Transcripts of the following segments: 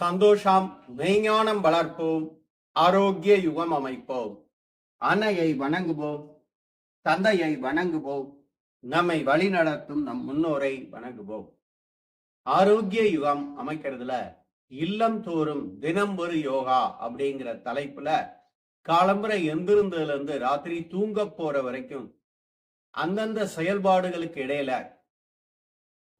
சந்தோஷம் மெய்ஞானம் வளர்ப்போம் ஆரோக்கிய யுகம் அமைப்போம். அன்னையை வணங்குவோம் தந்தையை வணங்குவோம் நம்மை வழிநடத்தும் நம் முன்னோரை வணங்குவோம். ஆரோக்கிய யுகம் அமைக்கிறதுல இல்லம் தோறும் தினம் ஒரு யோகா அப்படிங்கிற தலைப்புல காலம்புரை எந்திருந்ததுல இருந்து ராத்திரி தூங்க போற வரைக்கும் அந்தந்த செயல்பாடுகளுக்கு இடையில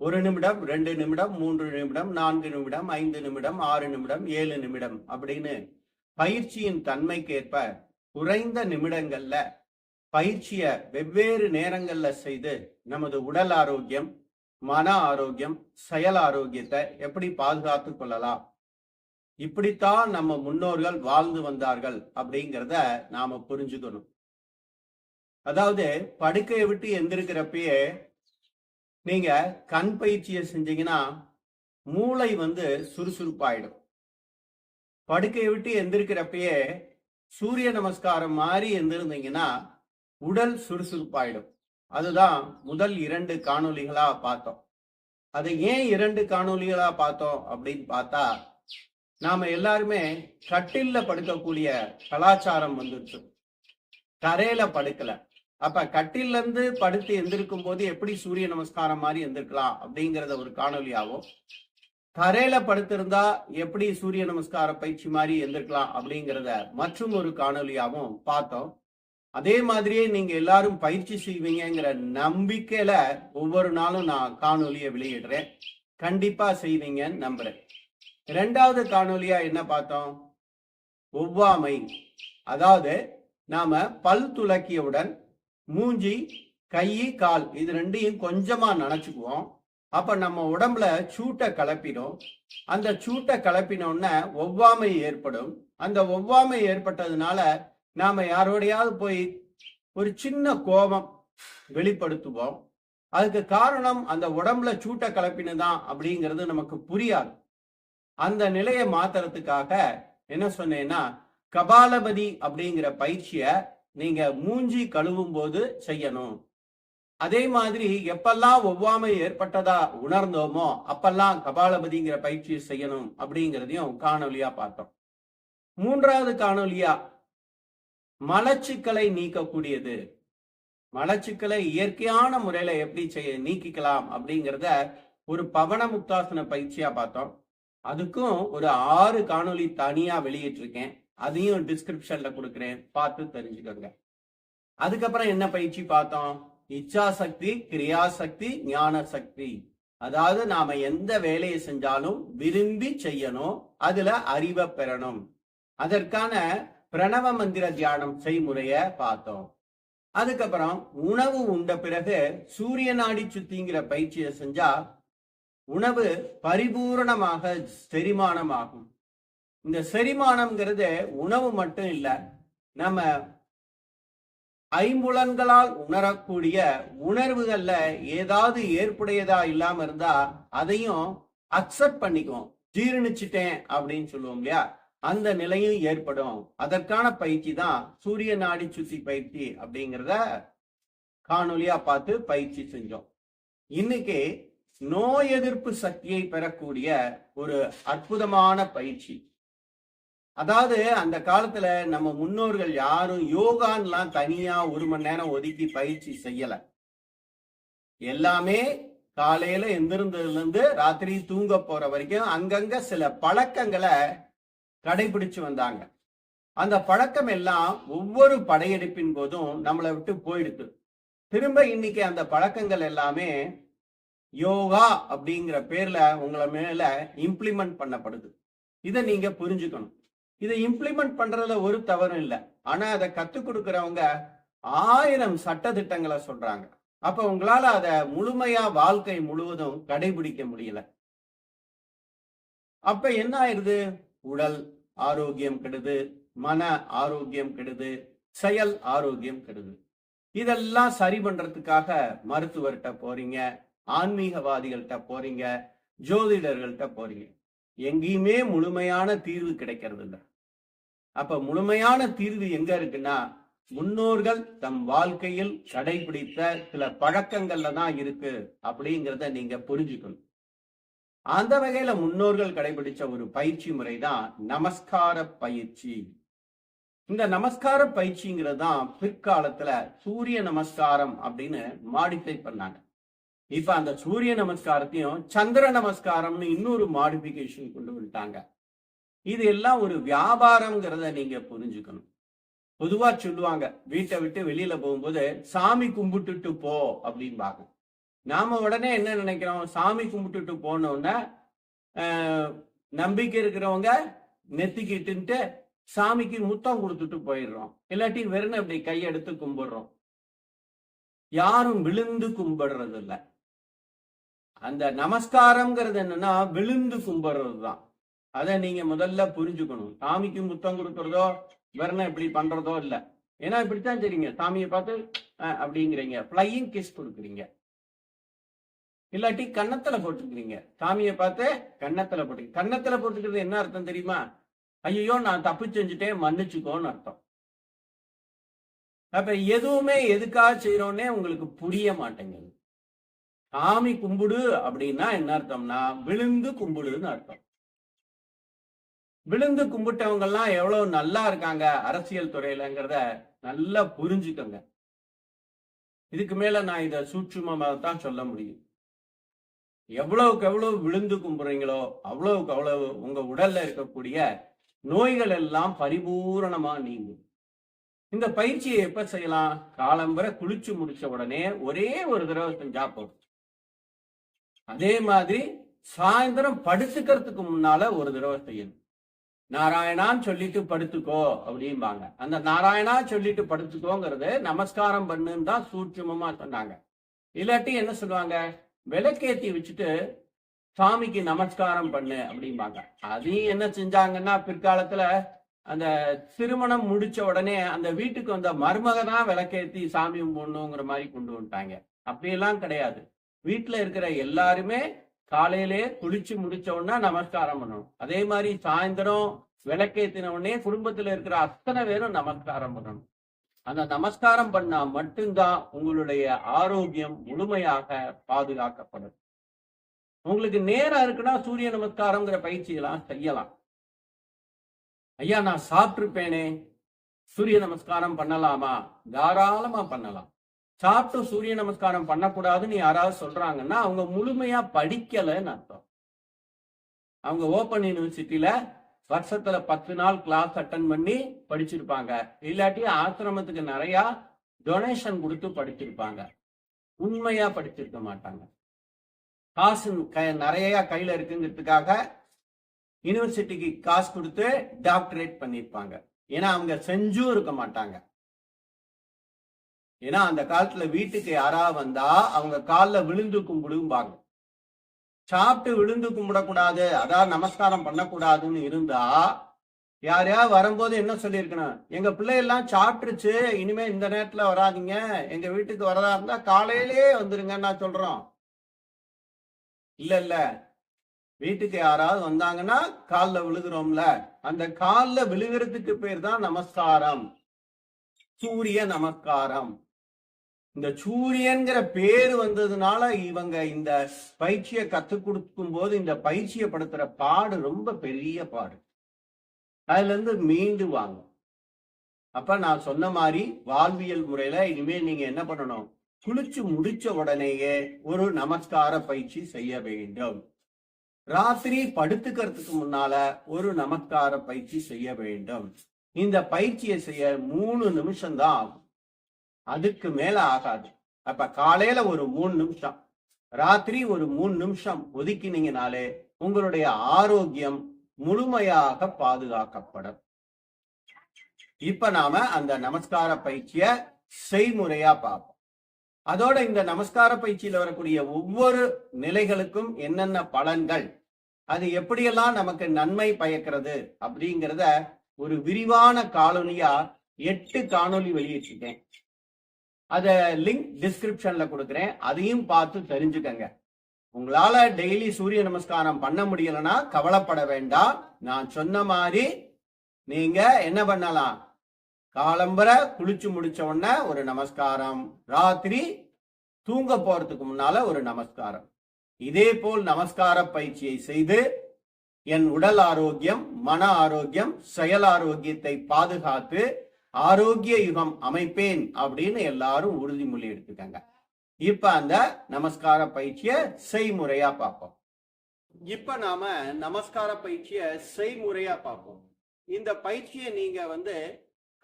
ஒரு நிமிடம் ரெண்டு நிமிடம் மூன்று நிமிடம் நான்கு நிமிடம் ஐந்து நிமிடம் ஆறு நிமிடம் ஏழு நிமிடம் அப்படின்னு பயிற்சியின் தன்மைக்கேற்ப குறைந்த நிமிடங்கள்ல பயிற்சிய வெவ்வேறு நேரங்கள்ல செய்து நமது உடல் ஆரோக்கியம் மன ஆரோக்கியம் செயல் ஆரோக்கியத்தை எப்படி பாதுகாத்து கொள்ளலாம்? இப்படித்தான் நம்ம முன்னோர்கள் வாழ்ந்து வந்தார்கள் அப்படிங்கிறத நாம புரிஞ்சுக்கணும். அதாவது படுக்கையை விட்டு எந்திருக்கிறப்பயே நீங்க கண் பயிற்சியை செஞ்சீங்கன்னா மூளை வந்து சுறுசுறுப்பாயிடும். படுக்கையை விட்டு எந்திருக்கிறப்பயே சூரிய நமஸ்காரம் மாதிரி எந்திருந்தீங்கன்னா உடல் சுறுசுறுப்பாயிடும். அதுதான் முதல் இரண்டு காணொளிகளா பார்த்தோம். அதை ஏன் இரண்டு காணொலிகளா பார்த்தோம் அப்படின்னு பார்த்தா நாம எல்லாருமே கட்டில்ல படுக்கக்கூடிய கலாச்சாரம் வந்துருச்சு. தரையில படுக்கல. அப்ப கட்டில இருந்து படுத்து எந்திருக்கும் போது எப்படி சூரிய நமஸ்காரம் மாதிரி எந்திருக்கலாம் அப்படிங்கறத ஒரு காணொலியாகவும் தரையில படுத்திருந்தா எப்படி சூரிய நமஸ்கார பயிற்சி மாதிரி எந்திருக்கலாம் அப்படிங்கிறத மற்றும் ஒரு காணொலியாகவும் பார்த்தோம். அதே மாதிரியே நீங்க எல்லாரும் பயிற்சி செய்வீங்கங்கிற நம்பிக்கையில ஒவ்வொரு நாளும் நான் காணொலியை வெளியிடுறேன். கண்டிப்பா செய்வீங்கன்னு நம்புறேன். ரெண்டாவது காணொலியா என்ன பார்த்தோம்? ஒவ்வாமை. அதாவது நாம பல் துலக்கியவுடன் மூஞ்சி கை கால் இது ரெண்டையும் கொஞ்சமா நினைச்சுக்குவோம். அப்ப நம்ம உடம்புல சூட்டை கலப்பிடும். அந்த சூட்டை கலப்பினோடனே ஒவ்வாமை ஏற்படும். அந்த ஒவ்வாமை ஏற்பட்டதுனால நாம யாரோடையாவது போய் ஒரு சின்ன கோபம் வெளிப்படுத்துவோம். அதுக்கு காரணம் அந்த உடம்புல சூட்டை கலப்பினதான் அப்படிங்கிறது நமக்கு புரியாது. அந்த நிலையை மாத்துறதுக்காக என்ன சொன்னேன்னா கபாலபதி அப்படிங்கிற பயிற்சியை நீங்க மூஞ்சி கழுவும் போது செய்யணும். அதே மாதிரி எப்பெல்லாம் ஒவ்வாமை ஏற்பட்டதா உணர்ந்தோமோ அப்பெல்லாம் கபாலபதிங்கிற பயிற்சியை செய்யணும் அப்படிங்கிறதையும் காணொலியா பார்த்தோம். மூன்றாவது காணொலியா மலச்சிக்கலை நீக்கக்கூடியது. மலச்சிக்கலை இயற்கையான முறையில எப்படி செய்ய நீக்கிக்கலாம் அப்படிங்கிறத ஒரு பவன முக்தாசன பயிற்சியா பார்த்தோம். அதுக்கும் ஒரு ஆறு காணொலி தனியா வெளியிட்டிருக்கேன். அதையும் டிஸ்கிரிப்ஷன்ல கொடுக்குறேன். பார்த்து தெரிஞ்சுக்கோங்க. அதுக்கப்புறம் என்ன பயிற்சி பார்த்தோம்? இச்சா சக்தி கிரியாசக்தி ஞான சக்தி அதாவது நாம எந்த வேலையை செஞ்சாலும் விரும்பி செய்யணும். அதுல அறிவை பெறணும். அதற்கான பிரணவ மந்திர தியானம் செய்முறைய பார்த்தோம். அதுக்கப்புறம் உணவு உண்ட பிறகு சூரிய நாடி சுத்திங்கிற பயிற்சியை செஞ்சா உணவு பரிபூரணமாக செரிமானம் ஆகும் இந்த செரிமானம்ங்கிறது உணவு மட்டும் இல்லை நம்ம ஐம்புலன்களால் உணரக்கூடிய உணர்வுகள்ல ஏதாவது ஏற்புடையதா இல்லாம இருந்தா அதையும் அக்செப்ட் பண்ணிக்குவோம். ஜீரணிச்சிட்டேன் அப்படின்னு சொல்லுவோம் இல்லையா? அந்த நிலையும் ஏற்படும். அதற்கான பயிற்சி தான் சூரிய நாடி சுத்தி பயிற்சி அப்படிங்கிறத காணொலியா பார்த்து பயிற்சி செஞ்சோம். இன்னைக்கு நோய் எதிர்ப்பு சக்தியை பெறக்கூடிய ஒரு அற்புதமான பயிற்சி. அதாவது அந்த காலத்துல நம்ம முன்னோர்கள் யாரும் யோகான்லாம் தனியா ஒரு மணி நேரம் ஒதுக்கி பயிற்சி செய்யல. எல்லாமே காலையில எந்திருந்ததுல இருந்து ராத்திரி தூங்க போற வரைக்கும் அங்கங்க சில பழக்கங்களை கடைபிடிச்சு வந்தாங்க. அந்த பழக்கம் எல்லாம் ஒவ்வொரு படையெடுப்பின் போதும் நம்மளை விட்டு போயிடுது. திரும்ப இன்னைக்கு அந்த பழக்கங்கள் எல்லாமே யோகா அப்படிங்கிற பேர்ல உங்களை மேல இம்ப்ளிமெண்ட் பண்ணப்படுது. இதை நீங்க புரிஞ்சுக்கணும். இதை இம்ப்ளிமெண்ட் பண்றதுல ஒரு தவறும் இல்லை. ஆனா அதை கத்துக் கொடுக்கறவங்க ஆயிரம் சட்ட திட்டங்களை சொல்றாங்க. அப்ப உங்களால அதை முழுமையா வாழ்க்கை முழுவதும் கடைபிடிக்க முடியல. அப்ப என்ன ஆயிருது உடல் ஆரோக்கியம் கெடுது மன ஆரோக்கியம் கெடுது செயல் ஆரோக்கியம் கெடுது. இதெல்லாம் சரி பண்றதுக்காக மருத்துவர்கிட்ட போறீங்க ஆன்மீகவாதிகள்கிட்ட போறீங்க ஜோதிடர்கள்ட்ட போறீங்க. எங்கேயுமே முழுமையான தீர்வு கிடைக்கிறது இல்லை அப்ப முழுமையான தீர்வு எங்க இருக்குன்னா முன்னோர்கள் தம் வாழ்க்கையில் கடைபிடித்த சில பழக்கங்கள்ல தான் இருக்கு அப்படிங்கிறத நீங்க புரிஞ்சுக்கணும். அந்த வகையில முன்னோர்கள் கடைபிடிச்ச ஒரு பயிற்சி முறை தான் நமஸ்கார பயிற்சி. இந்த நமஸ்கார பயிற்சிங்கிறது தான் பிற்காலத்துல சூரிய நமஸ்காரம் அப்படின்னு மாடிஃபை பண்ணாங்க. இப்ப அந்த சூரிய நமஸ்காரத்தையும் சந்திர நமஸ்காரம்னு இன்னொரு மாடிபிகேஷன் கொண்டு வந்துட்டாங்க. இது எல்லாம் ஒரு வியாபாரம்ங்கிறத நீங்க புரிஞ்சுக்கணும். பொதுவா சொல்லுவாங்க வீட்டை விட்டு வெளியில போகும்போது சாமி கும்பிட்டுட்டு போ அப்படின்பாங்க நாம உடனே என்ன நினைக்கிறோம்? சாமி கும்பிட்டுட்டு போனோம்னா நம்பிக்கை இருக்கிறவங்க நெத்திக்கிட்டுன்ட்டு சாமிக்கு முத்தம் கொடுத்துட்டு போயிடுறோம். இல்லாட்டி வெறும் அப்படி கையெடுத்து கும்பிடுறோம். யாரும் விழுந்து கும்பிடுறது இல்லை அந்த நமஸ்காரம்ங்கிறது என்னன்னா விழுந்து கும்பிடுறது தான் அதை நீங்க முதல்ல புரிஞ்சுக்கணும். சாமிக்கு முத்தம் கொடுக்கறதோ வெறும் இப்படி பண்றதோ இல்ல. ஏன்னா இப்படித்தான் தெரியுங்க சாமியை பார்த்து அஹ், அப்படிங்கிறீங்க. ஃப்ளையிங் கிஸ் கொடுக்குறீங்க. இல்லாட்டி கன்னத்துல போட்டுக்கிறீங்க. சாமியை பார்த்து கன்னத்துல போட்டு கன்னத்துல போட்டுக்கிறது என்ன அர்த்தம் தெரியுமா? ஐயோ நான் தப்பு செஞ்சுட்டேன் மன்னிச்சுக்கோன்னு அர்த்தம். அப்ப எதுவுமே எதுக்காக செய்யறோன்னே உங்களுக்கு புரிய மாட்டேங்குது. சாமி கும்பிடு அப்படின்னா என்ன அர்த்தம்னா விழுந்து கும்பிடுன்னு அர்த்தம். விழுந்து கும்பிட்டவங்க எல்லாம் எவ்வளவு நல்லா இருக்காங்க அரசியல் துறையிலங்கிறத நல்லா புரிஞ்சுக்கோங்க. இதுக்கு மேல நான் இத சூட்சுமமா தான் சொல்ல முடியும். எவ்வளவுக்கு எவ்வளவு விழுந்து கும்புறீங்களோ அவ்வளவுக்கு அவ்வளவு உங்க உடல்ல இருக்கக்கூடிய நோய்கள் எல்லாம் பரிபூரணமா நீங்கும். இந்த பயிற்சியை எப்ப செய்யலாம்? காலம்பரை குளிச்சு முடிச்ச உடனே ஒரே ஒரு தடவை செஞ்சா போதும். அதே மாதிரி சாயந்தரம் படுத்துக்கிறதுக்கு முன்னால ஒரு தடவை செய்யணும். நாராயணான்னு சொல்லிட்டு படுத்துக்கோ அப்படிம்பாங்க. அந்த நாராயணா சொல்லிட்டு படுத்துக்கோங்கிறது நமஸ்காரம் பண்ணுன்னு தான் சூட்சுமமா சொன்னாங்க. இல்லாட்டி என்ன சொல்லுவாங்க? விளக்கேத்தி வச்சுட்டு சாமிக்கு நமஸ்காரம் பண்ணு அப்படிம்பாங்க. அதையும் என்ன செஞ்சாங்கன்னா பிற்காலத்துல அந்த திருமணம் முடிச்ச உடனே அந்த வீட்டுக்கு வந்த மருமக தான் விளக்கேத்தி சாமி கும்பிடணுங்கிற மாதிரி கொண்டு வந்துட்டாங்க. அப்படியெல்லாம் கிடையாது. வீட்டுல இருக்கிற எல்லாருமே காலையிலே குளிச்சு முடிச்ச உடனே நமஸ்காரம் பண்ணணும். அதே மாதிரி சாயந்தரம் விளக்கேத்தின உடனே குடும்பத்துல இருக்கிற அத்தனை பேரும் நமஸ்காரம் பண்ணணும். அந்த நமஸ்காரம் பண்ணா மட்டும்தான் உங்களுடைய ஆரோக்கியம் முழுமையாக பாதுகாக்கப்படும். உங்களுக்கு நேரம் இருக்குன்னா சூரிய நமஸ்காரம்ங்கிற பயிற்சியெல்லாம் செய்யலாம். ஐயா நான் சாப்பிட்டுருப்பேனே. சூரிய நமஸ்காரம் பண்ணலாமா? தாராளமா பண்ணலாம். சாப்பிட்டு சூரிய நமஸ்காரம் பண்ணக்கூடாதுன்னு யாராவது சொல்றாங்கன்னா அவங்க முழுமையா படிக்கலைன்னு அர்த்தம். அவங்க ஓப்பன் யூனிவர்சிட்டியில வருஷத்துல பத்து நாள் கிளாஸ் அட்டன் பண்ணி படிச்சிருப்பாங்க. இல்லாட்டி ஆசிரமத்துக்கு நிறைய டொனேஷன் கொடுத்து படிச்சிருப்பாங்க. உண்மையா படிச்சிருக்க மாட்டாங்க. காசு கை நிறைய கையில இருக்குங்கிறதுக்காக யூனிவர்சிட்டிக்கு காசு கொடுத்து டாக்டரேட் பண்ணியிருப்பாங்க ஏன்னா அவங்க செஞ்சும் இருக்க மாட்டாங்க. ஏன்னா அந்த காலத்துல வீட்டுக்கு யாரா வந்தா அவங்க காலில் விழுந்து கும்பிடும்பாங்க. சாப்பிட்டு விழுந்து கும்பிடக்கூடாது அதான் நமஸ்காரம் பண்ணக்கூடாதுன்னு இருந்தா யாரையா வரும்போது என்ன சொல்லியிருக்கணும்? எங்க பிள்ளையெல்லாம் சாப்பிட்டுருச்சு இனிமே இந்த நேரத்துல வராதீங்க எங்க வீட்டுக்கு வரதா இருந்தா காலையிலேயே வந்துருங்கன்னு நான் சொல்றோம். இல்ல இல்ல. வீட்டுக்கு யாராவது வந்தாங்கன்னா காலில் விழுகிறோம்ல அந்த காலில் விழுகிறதுக்கு பேர் தான் நமஸ்காரம். சூரிய நமஸ்காரம். இந்த சூரியன்கிற பேர் வந்ததுனால இவங்க இந்த பயிற்சியை கத்துக் கொடுக்கும் போது இந்த பயிற்சியை படுத்துற பாடு ரொம்ப பெரிய பாடு. அதுல இருந்து மீண்டு வாங்க. அப்ப நான் சொன்ன மாதிரி வாழ்வியல் முறையில இனிமேல் நீங்க என்ன பண்ணணும்? குளிச்சு முடிச்ச உடனேயே ஒரு நமஸ்கார பயிற்சி செய்ய வேண்டும். ராத்திரி படுத்துக்கிறதுக்கு முன்னால ஒரு நமஸ்கார பயிற்சி செய்ய வேண்டும். இந்த பயிற்சியை செய்ய மூணு நிமிஷம் தான் ஆகும். அதுக்கு மேல ஆகாது. அப்ப காலையில ஒரு மூணு நிமிஷம் ராத்திரி ஒரு மூணு நிமிஷம் ஒதுக்கினீங்கனாலே உங்களுடைய ஆரோக்கியம் முழுமையாக பாதுகாக்கப்படும். இப்ப நாம அந்த நமஸ்கார பயிற்சிய செய்முறையா பார்ப்போம். அதோட இந்த நமஸ்கார பயிற்சியில வரக்கூடிய ஒவ்வொரு நிலைகளுக்கும் என்னென்ன பலன்கள் அது எப்படியெல்லாம் நமக்கு நன்மை பயக்கிறது அப்படிங்கிறத ஒரு விரிவான காலொலியா எட்டு காணொளி வெளியிட்டிருக்கேன். அதை லிங்க் டிஸ்கிரிப்ஷன்ல கொடுக்குறேன். அதையும் பார்த்து தெரிஞ்சுக்கங்க. உங்களால டெய்லி சூரிய நமஸ்காரம் பண்ண முடியலன்னா கவலைப்பட வேண்டாம். நான் சொன்ன மாதிரி நீங்க என்ன பண்ணலாம்? காலம்பர குளிச்சு முடிச்ச உடனே ஒரு நமஸ்காரம். ராத்திரி தூங்க போறதுக்கு முன்னால ஒரு நமஸ்காரம். இதே போல் நமஸ்கார பயிற்சியை செய்து என் உடல் ஆரோக்கியம் மன ஆரோக்கியம் செயல் ஆரோக்கியத்தை பாதுகாத்து ஆரோக்கிய யுகம் அமைப்பேன் அப்படின்னு எல்லாரும் உறுதிமொழி எடுத்துக்காங்க இப்ப அந்த நமஸ்கார பயிற்சிய செய்முறையா பார்ப்போம். இப்ப நாம நமஸ்கார பயிற்சிய செய்முறையா பார்ப்போம். இந்த பயிற்சியை நீங்க வந்து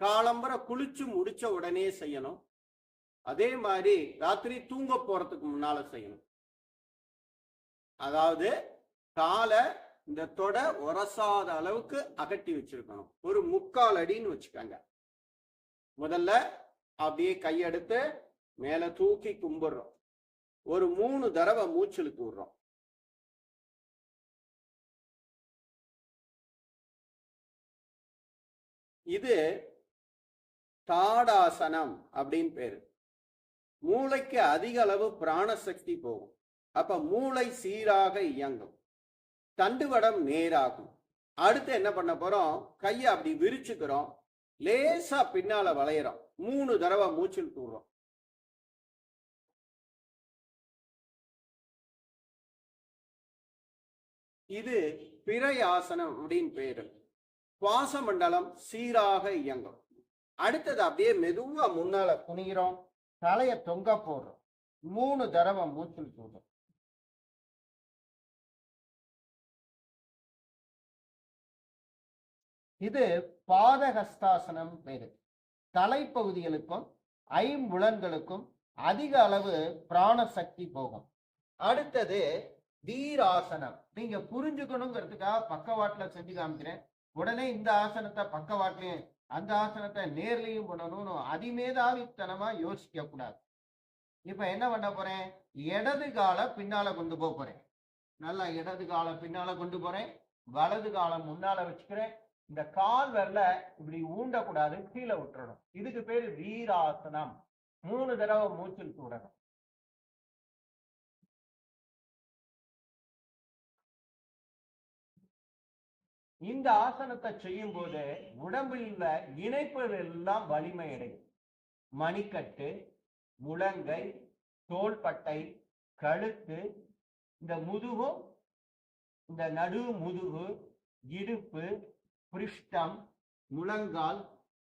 காலம்பர குளிச்சு முடிச்ச உடனே செய்யணும். அதே மாதிரி ராத்திரி தூங்க போறதுக்கு முன்னால செய்யணும். அதாவது காலை இந்த தொட உரசாத அளவுக்கு அகட்டி வச்சிருக்கணும். ஒரு முக்கால் அடின்னு வச்சுக்கோங்க. முதல்ல அப்படியே கையெடுத்து மேல தூக்கி கும்பிடுறோம். ஒரு மூணு தடவை மூச்சலுக்கு விடுறோம். இது தாடாசனம் அப்படின்னு பேரு. மூளைக்கு அதிக அளவு பிராணசக்தி போகும். அப்ப மூளை சீராக இயங்கும். தண்டுவடம் நேராகும். அடுத்து என்ன பண்ண போறோம்? கையை அப்படி விரிச்சுக்கிறோம். லேசா பின்னால வளையறோம். மூணு தடவை மூச்சில் தூடுறோம் இது பிறையாசனம் அப்படின்னு பேரு. சுவாச மண்டலம் சீராக இயங்கும். அடுத்தது அப்படியே மெதுவா முன்னால குனிகிறோம் தலைய தொங்க போடுறோம். மூணு தடவை மூச்சில் தூடுறோம் இது பாதகஸ்தாசனம் பேரு தலைப்பகுதிகளுக்கும் ஐம்புலன்களுக்கும் அதிக அளவு பிராண சக்தி போகும். அடுத்தது வீராசனம். நீங்க புரிஞ்சுக்கணுங்கிறதுக்காக பக்கவாட்டுல செஞ்சு காமிக்கிறேன். உடனே இந்த ஆசனத்தை பக்கவாட்டிலையும் அந்த ஆசனத்தை நேர்லையும் பண்ணணும்னு அதிமேதாவித்தனமா யோசிக்க கூடாது. இப்ப என்ன பண்ண போறேன்? இடது காலை பின்னால கொண்டு போக போறேன். நல்லா இடது காலை பின்னால கொண்டு போறேன். வலது காலை முன்னால வச்சுக்கிறேன். இந்த கால் வரல இப்படி ஊண்டக்கூடாது கீழே விட்டுறணும். இதுக்கு பேரு வீராசனம். மூணு தடவை மூச்சில் தூடணும். இந்த ஆசனத்தை செய்யும் போது உடம்பில் உள்ள இணைப்புகள் எல்லாம் வலிமை அடையும் மணிக்கட்டு முழங்கை தோள்பட்டை கழுத்து இந்த முதுகும் இந்த நடு முதுகு இடுப்பு பிருஷ்டம் முழங்கால்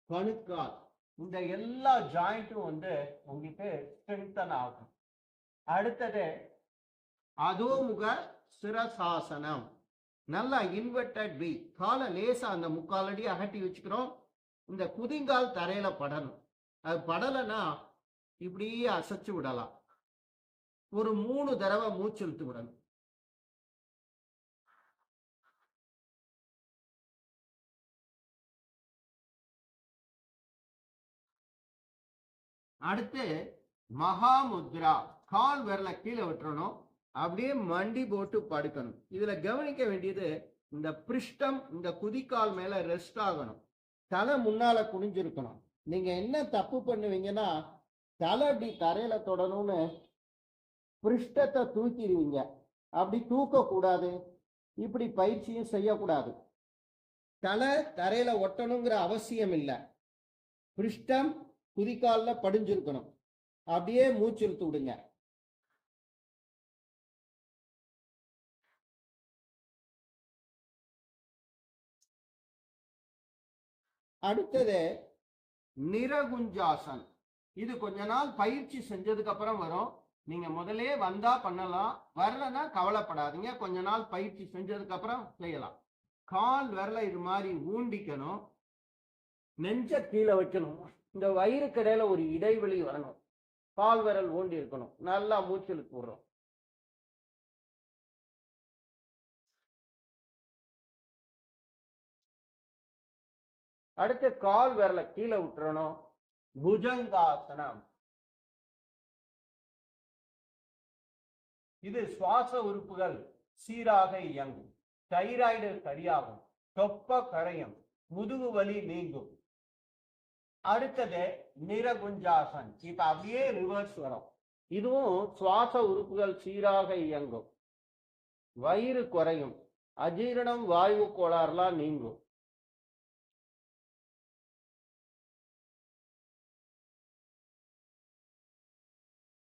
கணுக்கால் இந்த எல்லா ஜாயிண்ட்டும் வந்து உங்களுக்கு ஸ்ட்ரென்தன் ஆகும். அடுத்தது அதோமுக சிரசாசனம். நல்லா இன்வெர்டட் வி காலை லேசா அந்த முக்காலடி அகட்டி வச்சுக்கிறோம். இந்த குதிங்கால் தரையில படணும். அது படலைன்னா இப்படியே அசைச்சு விடலாம். ஒரு மூணு தடவை மூச்சு இழுத்து விடணும். அடுத்து மகாமுத்ரா. கால் விரல கீழே விட்டுறணும். அப்படியே மண்டி போட்டு படுக்கணும். இதுல கவனிக்க வேண்டியது இந்த பிருஷ்டம் இந்த குதிக்கால் மேல ரெஸ்ட் ஆகணும். தலை முன்னால குனிஞ்சிருக்கணும். நீங்க என்ன தப்பு பண்ணுவீங்கன்னா தலை அப்படி தரையில தொடணும்னு பிருஷ்டத்தை தூக்கிடுவீங்க. அப்படி தூக்க கூடாது இப்படி பயிற்சியும் செய்யக்கூடாது. தலை தரையில ஒட்டணுங்கிற அவசியம் இல்லை பிருஷ்டம் குதிக்காலில் படிஞ்சிருக்கணும். அப்படியே மூச்சு இழுத்து விடுங்க. அடுத்தது நிரகுஞ்சாசன். இது கொஞ்ச நாள் பயிற்சி செஞ்சதுக்கு அப்புறம் வரும். நீங்க முதலே வந்தா பண்ணலாம். வரலன்னா கவலைப்படாதீங்க. கொஞ்ச நாள் பயிற்சி செஞ்சதுக்கு அப்புறம் செய்யலாம். கால் விரல இது மாதிரி ஊண்டிக்கணும். நெஞ்ச கீழே வைக்கணும். இந்த வயிறுக்கு இடையில ஒரு இடைவெளி வரணும். கால் விரல் ஊண்டி இருக்கணும். நல்லா மூச்சலுக்கு விடுறோம் அடுத்து கால் விரல கீழே விட்டுறணும் புஜங்காசனம். இது சுவாச உறுப்புகள் சீராக இயங்கும். தைராய்டு சரியாகும் தொப்ப கரையும். முதுகு வலி நீங்கும். அடுத்தது நிரகுஞ்சாசன் இப்ப அப்படியே ரிவர்ஸ் வரும். இதுவும் சுவாச உறுப்புகள் சீராக இயங்கும். வயிறு குறையும். அஜீரணம் வாயு கோளாறுலாம் நீங்கும்.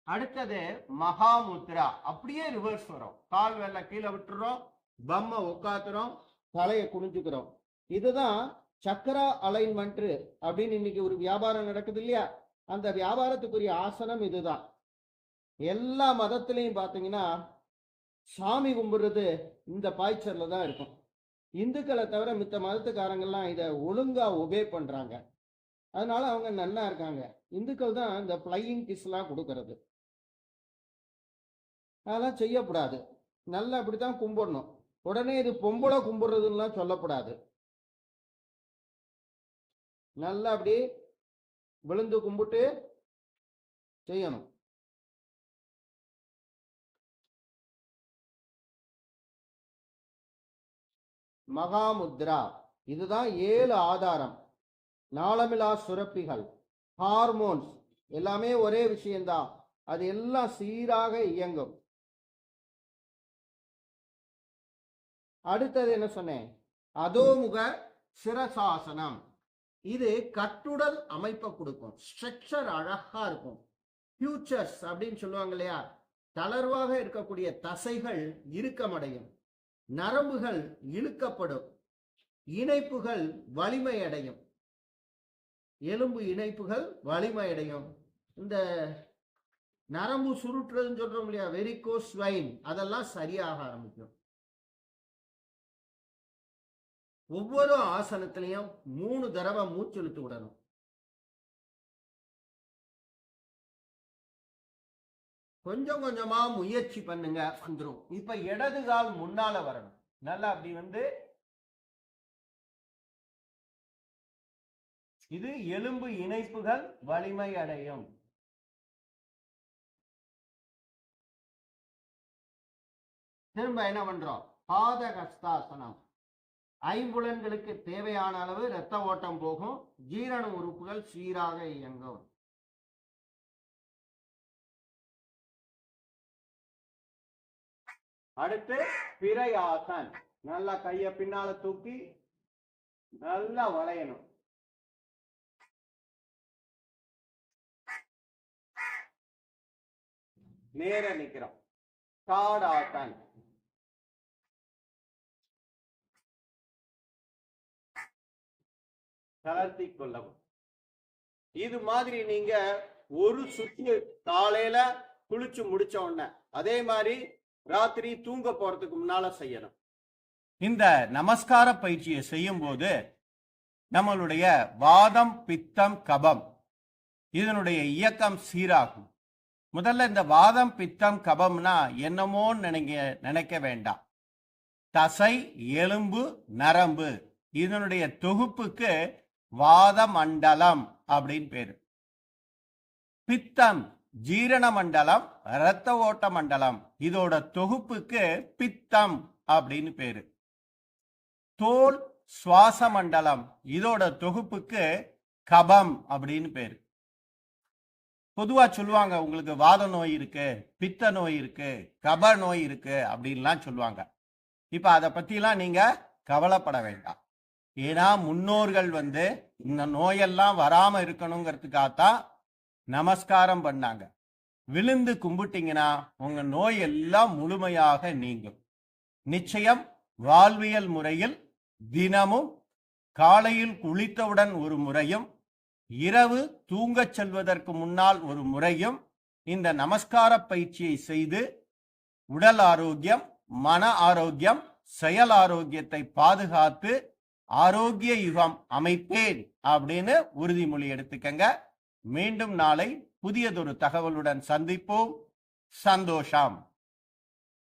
அடுத்தது மகாமுத்ரா. அப்படியே ரிவர்ஸ் வரும். கால் வெள்ள கீழே விட்டுறோம். பம்மை உட்காத்துறோம். தலையை குனிஞ்சுக்கிறோம். இதுதான் சக்கரா அலைன்மெண்ட் அப்படின்னு இன்னைக்கு ஒரு வியாபாரம் நடக்குது இல்லையா? அந்த வியாபாரத்துக்குரிய ஆசனம் இதுதான். எல்லா மதத்திலையும் பார்த்தீங்கன்னா சாமி கும்பிடுறது இந்த பாய்ச்சல்ல தான் இருக்கும். இந்துக்களை தவிர மித்த மதத்துக்காரங்கெல்லாம் இதை ஒழுங்கா ஒபே பண்றாங்க. அதனால அவங்க நல்லா இருக்காங்க. இந்துக்கள் தான் இந்த ஃப்ளையிங் கிஸ்லாம் கொடுக்கறது. அதெல்லாம் செய்யக்கூடாது. நல்லா அப்படித்தான் கும்பிடணும். உடனே இது பொம்பளை கும்பிடுறதுலாம் சொல்லக்கூடாது. நல்லா அப்படி விழுந்து கும்பிட்டு செய்யணும். மகாமுத்ரா இதுதான் ஏழு ஆதாரம். நாளமிலா சுரப்பிகள் ஹார்மோன்ஸ் எல்லாமே ஒரே விஷயம்தான். அது எல்லாம் சீராக இயங்கும். அடுத்தது என்ன சொன்னேன்? அதோமுக சிரசாசனம். இது கட்டுடல் அமைப்பை கொடுக்கும். ஸ்ட்ரக்சர் அழகா இருக்கும். ஃபியூச்சர்ஸ் அப்படின்னு சொல்லுவாங்க இல்லையா? தளர்வாக இருக்கக்கூடிய தசைகள் இறுக்கமடையும். நரம்புகள் இழுக்கப்படும். இணைப்புகள் வலிமை அடையும் எலும்பு இணைப்புகள் வலிமை அடையும் இந்த நரம்பு சுருட்டுறதுன்னு சொல்றோம் இல்லையா? வெரிகோஸ் வைன் அதெல்லாம் சரியாக ஆரம்பிக்கும். ஒவ்வொரு ஆசனத்திலையும் மூணு தடவை மூச்செழுத்து விடணும். கொஞ்சம் கொஞ்சமா முயற்சி பண்ணுங்க வந்துரும். இப்ப இடது கால் முன்னால வரணும். நல்லா அப்படி வந்து இது எலும்பு இணைப்புகள் வலிமை அடையும். திரும்ப என்ன பண்றோம்? பாதகஸ்தாசனம். ஐம்புலன்களுக்கு தேவையான அளவு இரத்த ஓட்டம் போகும். ஜீரண உறுப்புகள் சீராக இயங்கும். அடுத்து பிறையாசன் நல்லா கைய பின்னால தூக்கி நல்லா வளையணும். நேர நிக்கிறோம். காடாசன் தளர்த்தி கொள்ளவும். இது மாதிரி நீங்க ஒரு சுற்று காலையில குளிச்சு முடிச்ச உடனே அதே மாதிரி ராத்திரி தூங்க போறதுக்கு முன்னால செய்யணும். இந்த நமஸ்கார பயிற்சியை செய்யும் போது நம்மளுடைய வாதம் பித்தம் கபம் இதனுடைய இயக்கம் சீராகும். முதல்ல இந்த வாதம் பித்தம் கபம்னா என்னமோன்னு நினைக்க நினைக்க வேண்டாம். தசை எலும்பு நரம்பு இதனுடைய தொகுப்புக்கு வாத மண்டலம் அப்படின்னு பேரு. பித்தம் ஜீரண மண்டலம் இரத்த ஓட்ட மண்டலம் இதோட தொகுப்புக்கு பித்தம் அப்படின்னு பேரு. தோல் சுவாச மண்டலம் இதோட தொகுப்புக்கு கபம் அப்படின்னு பேரு. பொதுவா சொல்லுவாங்க உங்களுக்கு வாத நோய் இருக்கு பித்த நோய் இருக்கு கப நோய் இருக்கு அப்படின்லாம் சொல்லுவாங்க. இப்ப அதை பத்திலாம் நீங்க கவலைப்பட வேண்டாம். ஏன்னா முன்னோர்கள் வந்து இந்த நோயெல்லாம் வராம இருக்கணுங்கிறதுக்காகத்தான் நமஸ்காரம் பண்ணாங்க. விழுந்து கும்பிட்டீங்கன்னா உங்க நோய் எல்லாம் முழுமையாக நீங்கும். நிச்சயம் வாழ்வியல் முறையில் தினமும் காலையில் குளித்தவுடன் ஒரு முறையும் இரவு தூங்கச் செல்வதற்கு முன்னால் ஒரு முறையும் இந்த நமஸ்கார பயிற்சியை செய்து உடல் ஆரோக்கியம் மன ஆரோக்கியம் செயல் ஆரோக்கியத்தை பாதுகாத்து ஆரோக்கிய யுகம் அமைப்பேன் அப்படின்னு உறுதிமொழி எடுத்துக்கங்க. மீண்டும் நாளை புதியதொரு தகவலுடன் சந்திப்போம். சந்தோஷம்.